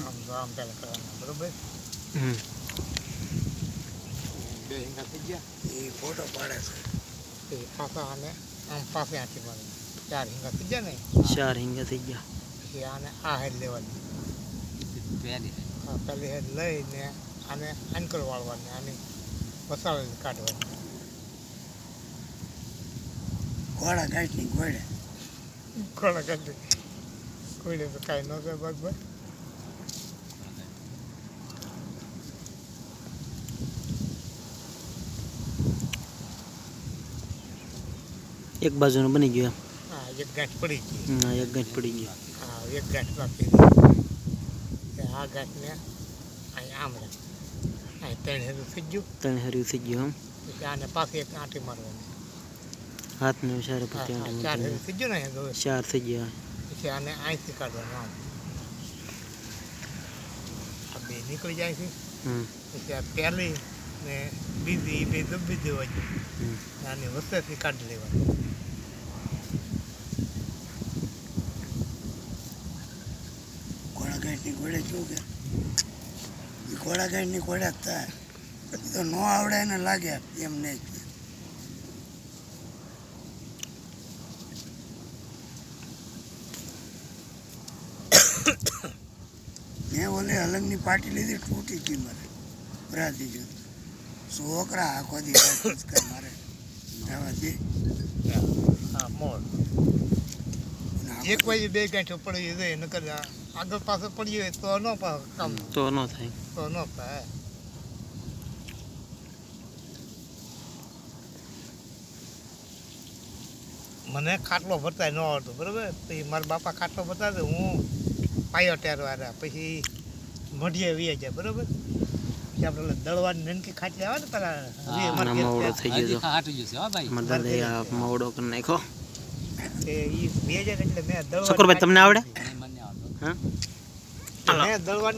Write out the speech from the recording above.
આમ તો આમ પેલા કરવાના બરોબર બે હિંગા થઈ ગયા એ ફોટો પાડે છે એ પાછા આને આમ પાસે આંટી મારે ચાર હિંગા થઈ ગયા ને ચાર હિંગા થઈ ગયા પછી આને આ હેડ લેવાની આ પહેલી હેડ લઈને આને આંકલ વાળવાની આને મસાલા કાઢવાની ઘોડા ગાંઠની. ઘોડે ઘોડા કાઢી કોઈને તો કાંઈ ન થાય બરાબર એક બાજુનું બની ગયું હા એક ગાંઠ પડી ગઈ. હા, એક ગાંઠ પડી ગયું. હા એક ગાંઠ બાકી. આ ગાંઠને અહીં આમ રાખ અહીં ત્રણ હર્યું થઈ ગયું. ત્રણ હર્યું થઈ ગયું પછી આને પાછી એક આંટી મારવાની. હાથને હા, આંટી ચાર મૂકી હેરું થઈ ગયું ને અહીં ચાર થઈ ગયા. પછી આને અહીંથી કાઢવાનું આમ. આ બે નીકળી જાય છે. પછી આ પહેલી ને બીજી એ બે દબી દેવાની અને વસ્તેથી વચ્ચેથી કાઢી લેવાની. ઘોડા ગાંઠની ઘોડે શું કે? એ ઘોડા જ થાય. તો ન આવડે એને લાગે એમ નહીં મેં ઓલી હલંગની પાટી લીધી તૂટી ગઈ મારે ભરાતી જો છોકરા આખો દી રાત જ કરે મારે હા મોર. એક વાગે બે ગાંઠો પડી જાય નકર આગળ પાછળ પડી હોય તો ન પા- કામ. તો ન થાય. તો ન થાય મને ખાટલો ભરતા ન આવડતો બરાબર? પછી મારા બાપા ખાટલો ભરતા હું પાયો ટેરવા રહ્યા પછી મઢીએ વી જાય બરાબર? આપણે દળવાની નનકી ખાટલી આવે ને પેલા મવડો થઈ ગયો તો અમારા દાદાએ આ મવડો કરી નાખ્યો. તે ઈ બે હજાર એટલે મેં દળવાની શકુરભાઈ, તમને આવડે? હા? મેં દળવાની